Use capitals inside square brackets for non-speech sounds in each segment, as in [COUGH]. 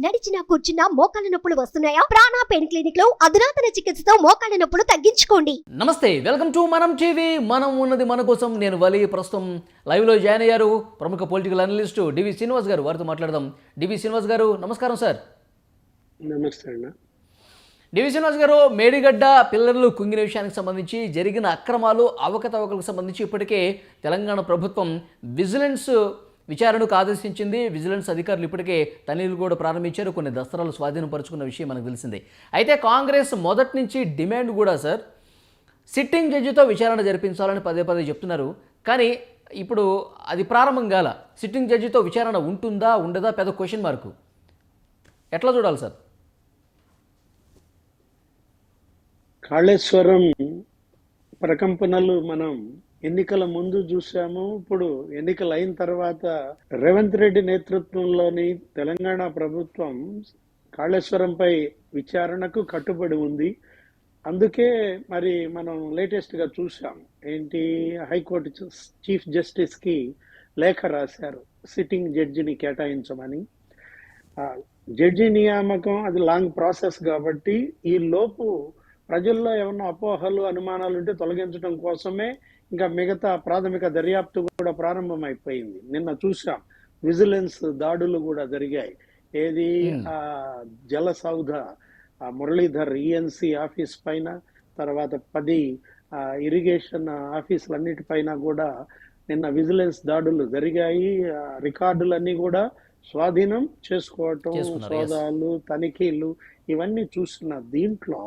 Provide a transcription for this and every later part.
నడిచినా కూర్చున్నా మోకాళ్ళ నొప్పులు వస్తున్నాయా? ప్రాణా పెయిన్ క్లినిక్లో అధునాతన చికిత్సతో మోకాళ్ళ నొప్పులు తగ్గించుకోండి. నమస్తే వెల్కమ్ టు మనం టీవీ. మనం ఉన్నది మన కోసం. నేను వలి ప్రస్తుతం లైవ్లో జాయిన్ అయ్యారు ప్రముఖ పొలిటికల్ అనలిస్టు డివి శ్రీనివాస్ గారు. వారితో మాట్లాడదాం. డివి శ్రీనివాస్ గారు నమస్కారం సార్. నమస్తే అన్న. డివి శ్రీనివాస్ గారు మేడిగడ్డ పిల్లర్లు కుంగిన విషయానికి సంబంధించి జరిగిన అక్రమాలు అవకతవకలకు సంబంధించి ఇప్పటికే తెలంగాణ ప్రభుత్వం విజిలెన్స్ విచారణకు ఆదేశించింది. విజిలెన్స్ అధికారులు ఇప్పటికే తనిఖీలు కూడా ప్రారంభించారు. కొన్ని దస్త్రాలు స్వాధీనపరుచుకున్న విషయం మనకు తెలిసిందే. అయితే కాంగ్రెస్ మొదటి నుంచి డిమాండ్ కూడా సార్ సిట్టింగ్ జడ్జితో విచారణ జరిపించాలని పదే పదే చెప్తున్నారు. కానీ ఇప్పుడు అది ప్రారంభం కాల సిట్టింగ్ జడ్జితో విచారణ ఉంటుందా ఉండదా పెద్ద క్వశ్చన్ మార్కు ఎట్లా చూడాలి సార్? కాళేశ్వరం ప్రకంపనలు మనం ఎన్నికల ముందు చూసాము. ఇప్పుడు ఎన్నికలు అయిన తర్వాత రేవంత్ రెడ్డి నేతృత్వంలోని తెలంగాణ ప్రభుత్వం కాళేశ్వరంపై విచారణకు కట్టుబడి ఉంది. అందుకే మరి మనం లేటెస్ట్గా చూసాం ఏంటి? హైకోర్టు చీఫ్ జస్టిస్కి లేఖ రాశారు. సిట్టింగ్ జడ్జిని కేటాయించమని. జడ్జి నియామకం అది లాంగ్ ప్రాసెస్ కాబట్టి ఈ లోపు ప్రజల్లో ఏమన్నా అపోహలు అనుమానాలు ఉంటే తొలగించడం కోసమే ఇంకా మిగతా ప్రాథమిక దర్యాప్తు కూడా ప్రారంభమైపోయింది. నిన్న చూసాం విజిలెన్స్ దాడులు కూడా జరిగాయి. ఏది? ఆ జల సౌధ ఆ మురళీధర్ ఈఎన్సి ఆఫీస్ పైన తర్వాత పది ఆ, ఇరిగేషన్ ఆఫీసులన్నిటిపైన కూడా నిన్న విజిలెన్స్ దాడులు జరిగాయి. రికార్డులన్నీ కూడా స్వాధీనం చేసుకోవటం. సోదాలు తనిఖీలు ఇవన్నీ చూస్తున్న దీంట్లో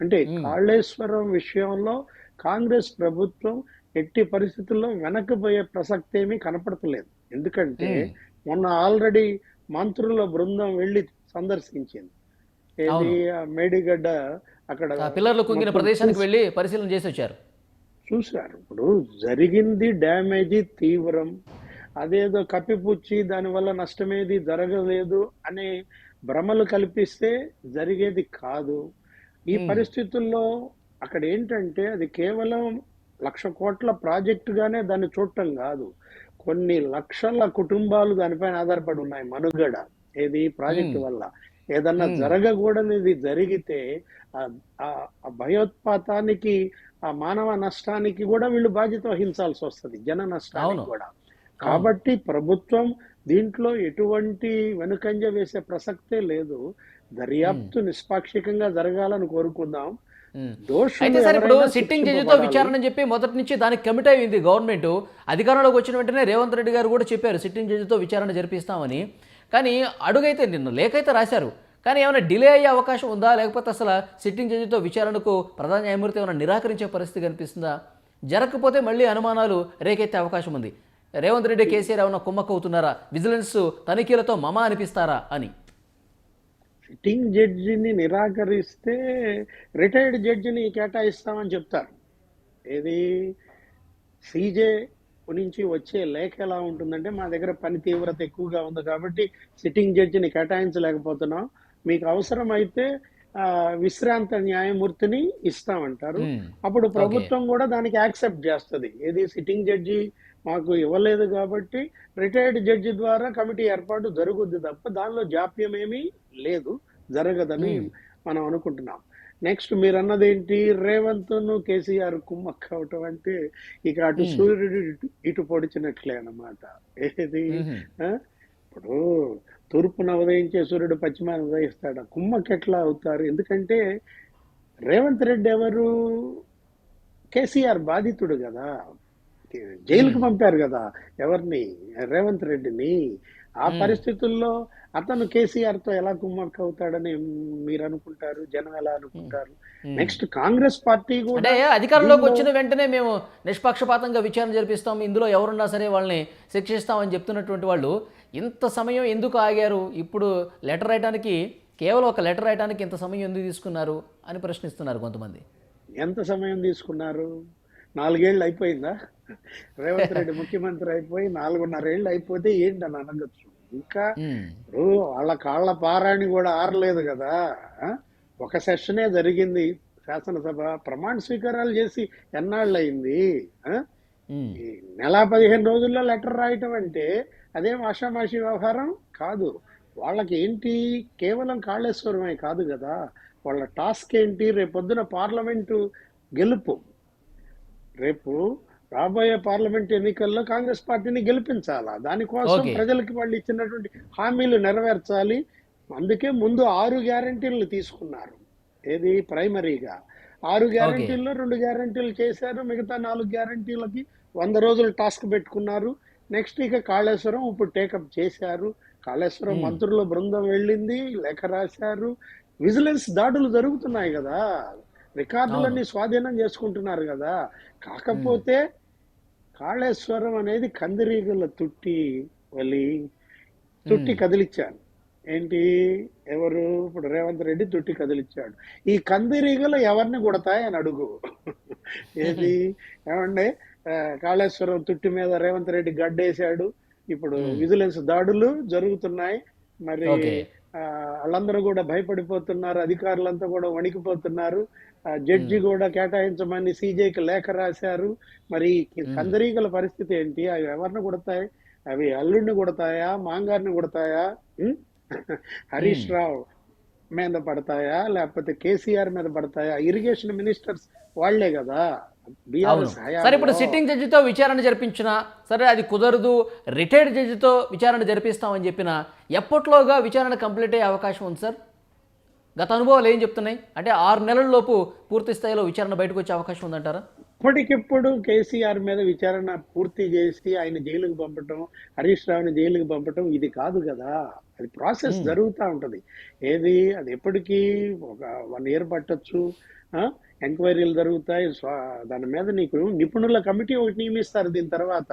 అంటే Hmm. కాళేశ్వరం విషయంలో కాంగ్రెస్ ప్రభుత్వం ఎట్టి పరిస్థితుల్లో వెనక్కిపోయే ప్రసక్తి ఏమీ కనపడతలేదు. ఎందుకంటే. మొన్న ఆల్రెడీ మంత్రుల బృందం వెళ్ళి సందర్శించింది. ఏది మేడిగడ్డ అక్కడ పిల్లర్లు కుంగిన ప్రదేశానికి వెళ్ళి పరిశీలన చేసి వచ్చారు చూశారు. ఇప్పుడు జరిగింది డ్యామేజీ తీవ్రం. అదేదో కప్పిపుచ్చి దానివల్ల నష్టమేది జరగలేదు అనే భ్రమలు కల్పిస్తే జరిగేది కాదు. ఈ. పరిస్థితుల్లో అక్కడ ఏంటంటే అది కేవలం లక్ష కోట్ల ప్రాజెక్టుగానే దాన్ని చూడటం కాదు. కొన్ని లక్షల కుటుంబాలు దానిపైన ఆధారపడి ఉన్నాయి మనుగడ. ఏది? ప్రాజెక్టు. వల్ల. ఏదన్నా. జరగకూడనిది జరిగితే ఆ- భయోత్పాతానికి ఆ మానవ నష్టానికి కూడా వీళ్ళు బాధ్యత వహించాల్సి వస్తుంది. జన నష్టానికి. కూడా. కాబట్టి ప్రభుత్వం దీంట్లో ఎటువంటి వెనుకంజ వేసే ప్రసక్తే లేదు. దర్యాప్తు నిష్పాక్షికంగా జరగాలని కోరుకుందాం. అయితే సార్ ఇప్పుడు సిట్టింగ్ జడ్జితో. విచారణ అని చెప్పి మొదటి నుంచి దానికి కమిట్ అయింది గవర్నమెంట్. అధికారంలోకి వచ్చిన వెంటనే రేవంత్ రెడ్డి గారు కూడా చెప్పారు సిట్టింగ్ జడ్జితో విచారణ జరిపిస్తామని. కానీ అడుగైతే నిన్న లేఖైతే రాశారు. కానీ ఏమైనా డిలే అయ్యే అవకాశం ఉందా? లేకపోతే అసలు సిట్టింగ్ జడ్జితో విచారణకు ప్రధాన న్యాయమూర్తి ఏమైనా నిరాకరించే పరిస్థితి కనిపిస్తుందా? జరగకపోతే మళ్ళీ అనుమానాలు రేకెత్తే అవకాశం ఉంది. రేవంత్ రెడ్డి కేసీఆర్ ఏమైనా కుమ్మక్కవుతున్నారా? విజిలెన్స్ తనిఖీలతో మమ అనిపిస్తారా? అని. సిట్టింగ్ జడ్జిని నిరాకరిస్తే రిటైర్డ్ జడ్జిని కేటాయిస్తామని చెప్తారు. ఏది? సీజే నుంచి వచ్చే లేఖ ఎలా ఉంటుందంటే మా దగ్గర పని తీవ్రత ఎక్కువగా ఉంది కాబట్టి సిట్టింగ్ జడ్జిని కేటాయించలేకపోతున్నాం. మీకు అవసరమైతే విశ్రాంత న్యాయమూర్తిని ఇస్తామంటారు. అప్పుడు ప్రభుత్వం కూడా దానికి యాక్సెప్ట్ చేస్తుంది. ఏది? సిట్టింగ్ జడ్జి మాకు ఇవ్వలేదు కాబట్టి రిటైర్డ్ జడ్జి ద్వారా కమిటీ ఏర్పాటు జరుగుద్ది తప్ప దానిలో జాప్యం ఏమీ లేదు జరగదని. మనం అనుకుంటున్నాం. నెక్స్ట్ మీరు అన్నది ఏంటి రేవంత్ను కేసీఆర్ కుమ్మక్క అవటం అంటే ఇక అటు. సూర్యుడు ఇటు ఇటు పొడిచినట్లే అన్నమాట. ఏది? ఇప్పుడు తూర్పున ఉదయించే సూర్యుడు పశ్చిమాన ఉదయిస్తాడు? కుమ్మకి ఎట్లా అవుతారు? ఎందుకంటే రేవంత్ రెడ్డి ఎవరు? కేసీఆర్ బాధితుడు కదా. జైలుకు. పంపారు కదా ఎవరిని? రేవంత్ రెడ్డిని. ఆ. పరిస్థితుల్లో అతను కేసీఆర్తో ఎలా కుమ్మక్క అవుతాడని మీరు అనుకుంటారు జనం ఎలా అనుకుంటారు. నెక్స్ట్ కాంగ్రెస్ పార్టీ కూడా అధికారంలోకి వచ్చిన వెంటనే మేము నిష్పక్షపాతంగా విచారణ జరిపిస్తాం. ఇందులో ఎవరున్నా సరే వాళ్ళని శిక్షిస్తామని చెప్తున్నటువంటి వాళ్ళు ఇంత సమయం ఎందుకు ఆగారు? ఇప్పుడు లెటర్ రాయడానికి కేవలం ఒక లెటర్ రాయడానికి ఇంత సమయం ఎందుకు తీసుకున్నారు అని ప్రశ్నిస్తున్నారు కొంతమంది. ఎంత సమయం తీసుకున్నారు? నాలుగేళ్ళు అయిపోయిందా? రేవంత్ రెడ్డి ముఖ్యమంత్రి అయిపోయి నాలుగున్నరేళ్ళు అయిపోతే ఏంటి అని అనగచ్చు? ఇంకా. ఇప్పుడు వాళ్ళ కాళ్ళ పారాణి కూడా ఆరలేదు కదా? ఒక సెషనే జరిగింది. శాసనసభ ప్రమాణ స్వీకారాలు చేసి ఎన్నాళ్ళు అయింది నెల పదిహేను రోజుల్లో లెటర్ రాయటం అంటే అదేం ఆషామాషి వ్యవహారం? కాదు. వాళ్ళకి ఏంటి? కేవలం కాళేశ్వరమే కాదు కదా. వాళ్ళ టాస్క్ ఏంటి? రేపొద్దున పార్లమెంటు గెలుపు. రేపు రాబోయే పార్లమెంట్ ఎన్నికల్లో కాంగ్రెస్ పార్టీని గెలిపించాలా? దానికోసం. ప్రజలకి వాళ్ళు ఇచ్చినటువంటి హామీలు నెరవేర్చాలి. అందుకే ముందు ఆరు గ్యారంటీలు తీసుకున్నారు. ఏది? ప్రైమరీగా. ఆరు గ్యారంటీల్లో రెండు గ్యారంటీలు చేశారు. మిగతా నాలుగు గ్యారంటీలకి వంద రోజులు టాస్క్ పెట్టుకున్నారు. నెక్స్ట్ ఇక కాళేశ్వరం ఇప్పుడు టేకప్ చేశారు. కాళేశ్వరం. మంత్రుల బృందం వెళ్ళింది లేఖ రాశారు. విజిలెన్స్ దాడులు జరుగుతున్నాయి కదా. రికార్డులన్నీ స్వాధీనం చేసుకుంటున్నారు కదా. కాకపోతే కాళేశ్వరం అనేది కందిరీగల తుట్టి వలి తుట్టి కదిలిచ్చాను ఏంటి? ఎవరు? ఇప్పుడు రేవంత్ రెడ్డి తుట్టి కదిలిచ్చాడు. ఈ కందిరీగలు ఎవరిని కొడతాయి అని అడుగు. [LAUGHS] ఏది? ఏమండి? కాళేశ్వరం తుట్టి మీద రేవంత్ రెడ్డి గడ్డేశాడు. ఇప్పుడు విజిలెన్స్ దాడులు జరుగుతున్నాయి. మరి వాళ్ళందరూ కూడా భయపడిపోతున్నారు అధికారులంతా కూడా వణికిపోతున్నారు. ఆ, జడ్జి కూడా కేటాయించమని సీజేకి లేఖ రాశారు. మరి కందరీగల పరిస్థితి ఏంటి? అవి ఎవరిని కొడతాయి? అవి అల్లుడిని కొడతాయా? మాంగారిని కొడతాయా? [LAUGHS] హరీష్ రావు మీద పడతాయా? లేకపోతే కేసీఆర్ మీద పడతాయా? ఇరిగేషన్ మినిస్టర్స్ వాళ్ళే కదా. సరే ఇప్పుడు సిట్టింగ్ జడ్జితో విచారణ జరిపించిన సరే అది కుదరదు రిటైర్డ్ జడ్జితో విచారణ జరిపిస్తామని చెప్పిన ఎప్పట్లోగా విచారణ కంప్లీట్ అయ్యే అవకాశం ఉంది సార్? గత అనుభవాలు ఏం చెప్తున్నాయి? అంటే ఆరు నెలల లోపు పూర్తి స్థాయిలో విచారణ బయటకు వచ్చే అవకాశం ఉందంటారా? ఇప్పటికిప్పుడు కేసీఆర్ మీద విచారణ పూర్తి చేసి ఆయన జైలుకు పంపటం హరీష్ రావుని జైలుకి పంపటం ఇది కాదు కదా. అది ప్రాసెస్ జరుగుతూ ఉంటది. ఏది అది ఎప్పటికీ ఒక వన్ ఇయర్ పట్టొచ్చు ఎంక్వైరీలు జరుగుతాయి. దాని మీద నీకు నిపుణుల కమిటీ ఒకటి నియమిస్తారు దీని తర్వాత.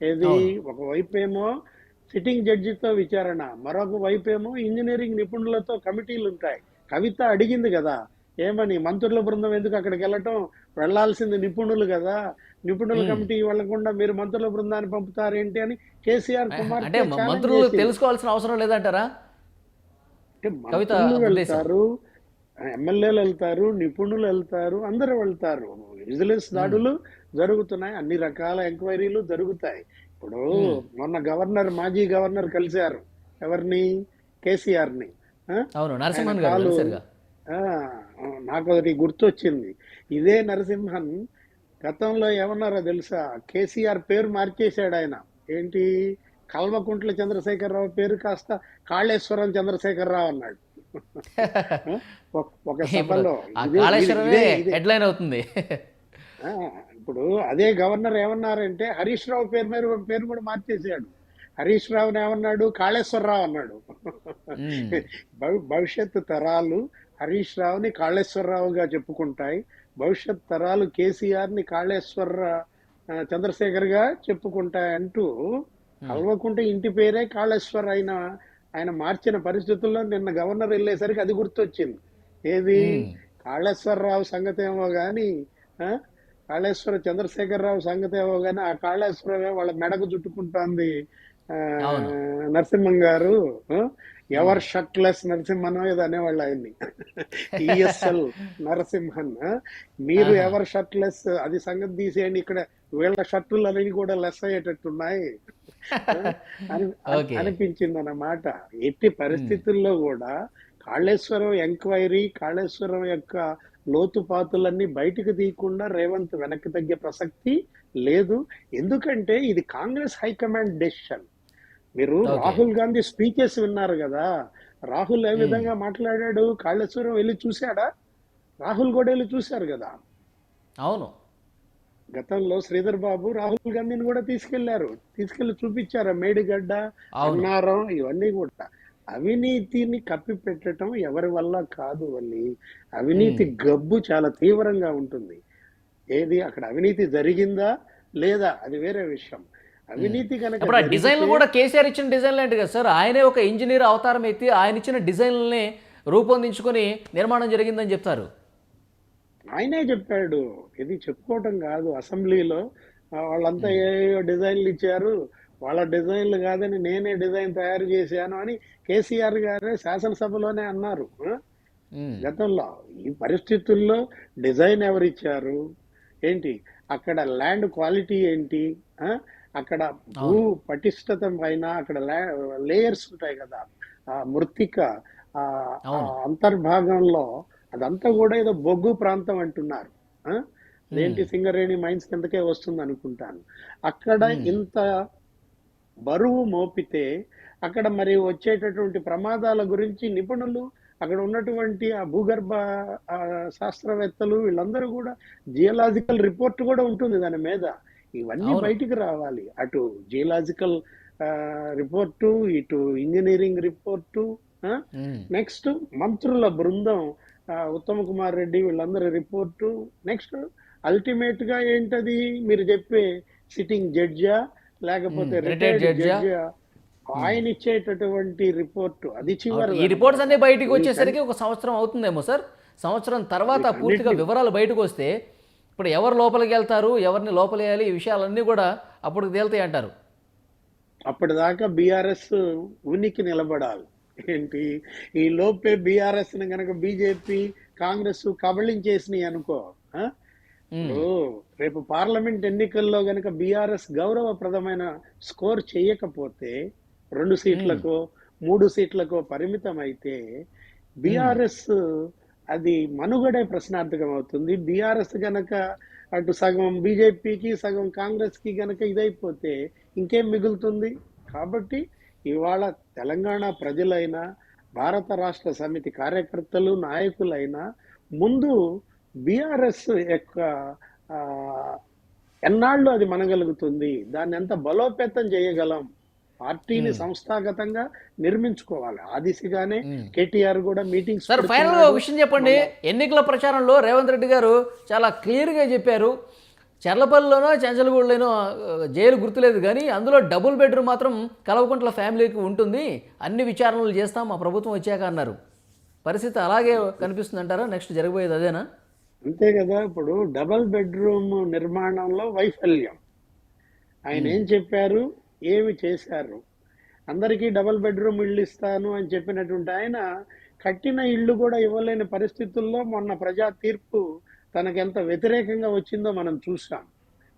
ఏది? ఒకవైపు ఏమో సిట్టింగ్ జడ్జితో విచారణ మరొక వైపు ఏమో ఇంజనీరింగ్ నిపుణులతో కమిటీలు ఉంటాయి. కవిత అడిగింది కదా ఏమని? మంత్రుల బృందం ఎందుకు అక్కడికి వెళ్ళటం? వెళ్ళాల్సింది నిపుణులు కదా. నిపుణుల కమిటీ వెళ్ళకుండా మీరు మంత్రుల బృందాన్ని పంపుతారేంటి అని కేసీఆర్ కుమార్ అంటే మంత్రులు తెలుసుకోవాల్సిన అవసరం లేదంటారా. వెళ్తారు ఎమ్మెల్యేలు వెళ్తారు నిపుణులు వెళ్తారు అందరూ వెళ్తారు. విజిలెన్స్ దాడులు జరుగుతున్నాయి అన్ని రకాల ఎంక్వైరీలు జరుగుతాయి. ఇప్పుడు మొన్న గవర్నర్ మాజీ గవర్నర్ కలిశారు. ఎవరిని? కేసీఆర్ని నాకు ఒకటి గుర్తొచ్చింది. ఇదే నరసింహన్ గతంలో ఏమన్నారో తెలుసా? కేసీఆర్ పేరు మార్చేశాడు ఆయన. ఏంటి? కల్వకుంట్ల చంద్రశేఖరరావు పేరు కాస్త కాళేశ్వరం చంద్రశేఖరరావు అన్నాడు. [LAUGHS] [LAUGHS] ఒక- సభలో. హెడ్లైన్ అవుతుంది. ఇప్పుడు అదే గవర్నర్ ఏమన్నారంటే హరీష్ రావు పేరు మీద పేరు కూడా మార్చేసాడు హరీష్ రావుని ఏమన్నాడు? కాళేశ్వరరావు అన్నాడు. [LAUGHS] భవిష్యత్తు తరాలు హరీష్ రావుని కాళేశ్వరరావుగా చెప్పుకుంటాయి. భవిష్యత్ తరాలు కేసీఆర్ని కాళేశ్వర ఆ, చంద్రశేఖర్గా చెప్పుకుంటాయి అంటూ కల్వకుంటే ఇంటి పేరే కాళేశ్వర్ ఆయన ఆయన మార్చిన పరిస్థితుల్లో నిన్న గవర్నర్ వెళ్ళేసరికి అది గుర్తొచ్చింది. ఏది? కాళేశ్వరరావు సంగతి ఏమో గాని కాళేశ్వర చంద్రశేఖరరావు సంగతి ఏమో గాని ఆ కాళేశ్వరమే వాళ్ళ మెడకు చుట్టుకుంటోంది. నరసింహం గారు ఎవర్ షర్ట్లెస్ నరసింహన్ ఏదో అనేవాళ్ళు ఆయన్ని. ఈఎస్ఎల్ నరసింహన్ మీరు ఎవర్ షర్ట్లెస్ అది సంగతి తీసేయండి ఇక్కడ వీళ్ళ షర్టులు అనేవి కూడా లెస్ అయ్యేటట్టున్నాయి. అని. అనిపించింది అన్నమాట ఎట్టి పరిస్థితుల్లో కూడా కాళేశ్వరం ఎంక్వైరీ కాళేశ్వరం యొక్క లోతుపాతులన్నీ బయటకు తీయకుండా రేవంత్ వెనక్కి తగ్గే ప్రసక్తి లేదు. ఎందుకంటే ఇది కాంగ్రెస్ హైకమాండ్ డెసిషన్. మీరు. రాహుల్ గాంధీ స్పీచెస్ విన్నారు కదా. రాహుల్ ఏ విధంగా మాట్లాడాడు? కాళేశ్వరం వెళ్ళి చూశాడా? రాహుల్ కూడా వెళ్ళి చూశారు కదా. అవును. గతంలో శ్రీధర్ బాబు రాహుల్ గాంధీని కూడా తీసుకెళ్ళారు. తీసుకెళ్ళి చూపించారు. మేడిగడ్డ. అన్నారం ఇవన్నీ కూడా. అవినీతిని కప్పి పెట్టడం ఎవరి వల్ల కాదు వల్లి అవినీతి గబ్బు చాలా తీవ్రంగా ఉంటుంది. ఏది? అక్కడ అవినీతి జరిగిందా లేదా? అది వేరే విషయం. అవినీతి కనుక డిజైన్లు కూడా కేసీఆర్ ఇచ్చిన డిజైన్లు ఏంటి కదా సార్? ఆయనే ఒక ఇంజనీర్ అవతారం ఎత్తి ఆయన ఇచ్చిన డిజైన్లని రూపొందించుకొని నిర్మాణం జరిగిందని చెప్తారు. ఆయనే చెప్పాడు ఇది చెప్పుకోవటం కాదు అసెంబ్లీలో వాళ్ళంతా ఏ డిజైన్లు ఇచ్చారు వాళ్ళ డిజైన్లు కాదని నేనే డిజైన్ తయారు చేశాను అని కేసీఆర్ గారే శాసనసభలోనే అన్నారు. గతంలో ఈ పరిస్థితుల్లో డిజైన్ ఎవరు ఇచ్చారు ఏంటి? అక్కడ ల్యాండ్ క్వాలిటీ ఏంటి? అక్కడ భూ పటిష్టత పైన అక్కడ లేయర్స్ ఉంటాయి కదా ఆ మృతిక. అంతర్భాగంలో అదంతా కూడా ఏదో బొగ్గు ప్రాంతం అంటున్నారు? అదేంటి సింగరేణి మైన్స్ కిందకే వస్తుంది అనుకుంటాను అక్కడ ఇంత బరువు మోపితే అక్కడ మరి వచ్చేటటువంటి ప్రమాదాల గురించి నిపుణులు అక్కడ ఉన్నటువంటి ఆ భూగర్భ శాస్త్రవేత్తలు వీళ్ళందరూ కూడా జియోలాజికల్ రిపోర్ట్ కూడా ఉంటుంది దాని మీద. ఇవన్నీ. బయటికి రావాలి. అటు జియోలాజికల్ రిపోర్టు ఇటు ఇంజనీరింగ్ రిపోర్టు నెక్స్ట్ మంత్రుల బృందం ఉత్తమ్ కుమార్ రెడ్డి వీళ్ళందరి రిపోర్టు. నెక్స్ట్ అల్టిమేట్గా ఏంటది? మీరు చెప్పే సిట్టింగ్ జడ్జా లేకపోతే Hmm, రిటైర్డ్ ఆ? జడ్జా ఆయన ఇచ్చేటటువంటి రిపోర్టు. అది చివరి ఈ రిపోర్ట్స్ అన్ని బయటికి వచ్చేసరికి ఒక సంవత్సరం అవుతుందేమో సార్? సంవత్సరం తర్వాత పూర్తిగా వివరాలు బయటకు వస్తే ఇప్పుడు ఎవరు లోపలికి వెళ్తారు ఎవరిని లోపలేయాలి ఈ విషయాలన్నీ కూడా అప్పుడు తేలుతాయి అంటారు. అప్పటిదాకా బీఆర్ఎస్ ఉనికి నిలబడాలి. ఏంటి? ఈ లోపే బీఆర్ఎస్ని గనక బీజేపీ కాంగ్రెస్ కబళించేసినాయి అనుకో రేపు పార్లమెంట్ ఎన్నికల్లో గనక బీఆర్ఎస్ గౌరవప్రదమైన స్కోర్ చేయకపోతే రెండు సీట్లకో మూడు సీట్లకో పరిమితం అయితే బీఆర్ఎస్ అది మనుగడే ప్రశ్నార్థకం అవుతుంది. బీఆర్ఎస్ గనక అటు సగం బీజేపీకి సగం కాంగ్రెస్కి గనక ఇదైపోతే ఇంకేం మిగులుతుంది? కాబట్టి ఇవాళ తెలంగాణ ప్రజలైనా భారత రాష్ట్ర సమితి కార్యకర్తలు నాయకులైనా ముందు బీఆర్ఎస్ యొక్క ఎన్నాళ్ళు అది మనగలుగుతుంది? దాన్ని ఎంత బలోపేతం చేయగలం? పార్టీని సంస్థాగతంగా నిర్మించుకోవాలి. ఆ దిశగానే కేటీఆర్ కూడా మీటింగ్స్ సార్ ఫైనల్గా ఒక విషయం చెప్పండి. ఎన్నికల ప్రచారంలో రేవంత్ రెడ్డి గారు చాలా క్లియర్గా చెప్పారు. చర్లపల్లిలోనో చెంచలగూడలోనో జైలు గుర్తులేదు కానీ అందులో డబుల్ బెడ్రూమ్ మాత్రం కలవకుంట్ల ఫ్యామిలీకి ఉంటుంది. అన్ని విచారణలు చేస్తాం మా ప్రభుత్వం వచ్చాక అన్నారు. పరిస్థితి అలాగే కనిపిస్తుంది అంటారా నెక్స్ట్ జరగబోయేది అదేనా? అంతే కదా ఇప్పుడు డబల్ బెడ్రూమ్ నిర్మాణంలో వైఫల్యం. ఆయన ఏం చెప్పారు? ఏమి చేశారు? అందరికీ డబల్ బెడ్రూమ్ ఇల్లు ఇస్తాను అని చెప్పినటువంటి ఆయన కట్టిన ఇల్లు కూడా ఇవ్వలేని పరిస్థితుల్లో మొన్న ప్రజా తీర్పు తనకు ఎంత వ్యతిరేకంగా వచ్చిందో మనం చూసాం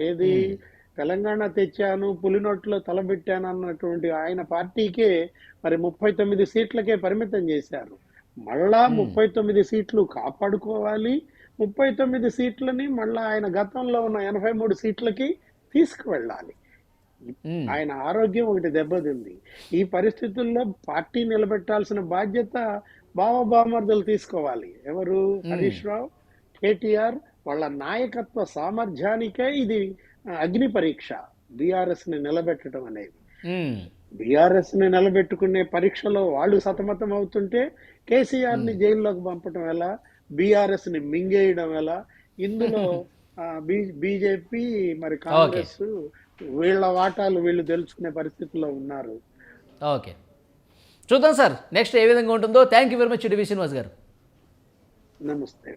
ఏది తెలంగాణ తెచ్చాను పులినోట్లో తలబెట్టాను అన్నటువంటి ఆయన పార్టీకే మరి ముప్పై తొమ్మిది సీట్లకే పరిమితం చేశారు. మళ్ళా ముప్పై తొమ్మిది సీట్లు కాపాడుకోవాలి. ముప్పై తొమ్మిది సీట్లని మళ్ళా ఆయన గతంలో ఉన్న ఎనభై మూడు సీట్లకి తీసుకువెళ్ళాలి. ఆయన ఆరోగ్యం ఒకటి దెబ్బతింది. ఈ పరిస్థితుల్లో పార్టీ నిలబెట్టాల్సిన బాధ్యత బావబామర్దులు తీసుకోవాలి. ఎవరు? హరీష్ రావు. కేటీఆర్ వాళ్ళ నాయకత్వ సామర్థ్యానికే ఇది అగ్ని పరీక్ష బీఆర్ఎస్ని నిలబెట్టడం అనేది. బీఆర్ఎస్ని నిలబెట్టుకునే పరీక్షలో వాళ్ళు సతమతం అవుతుంటే కేసీఆర్ని జైల్లోకి పంపటం ఎలా? బీఆర్ఎస్ని మింగేయడం ఎలా? ఇందులో [LAUGHS] బీజేపీ మరి కాంగ్రెస్ వీళ్ళ వాటాలు వీళ్ళు తెలుసుకునే పరిస్థితిలో ఉన్నారు. ఓకే. చూద్దాం సార్ నెక్స్ట్ ఏ విధంగా ఉంటుందో. Thank you very much DV Srinivas గారు. నమస్తే.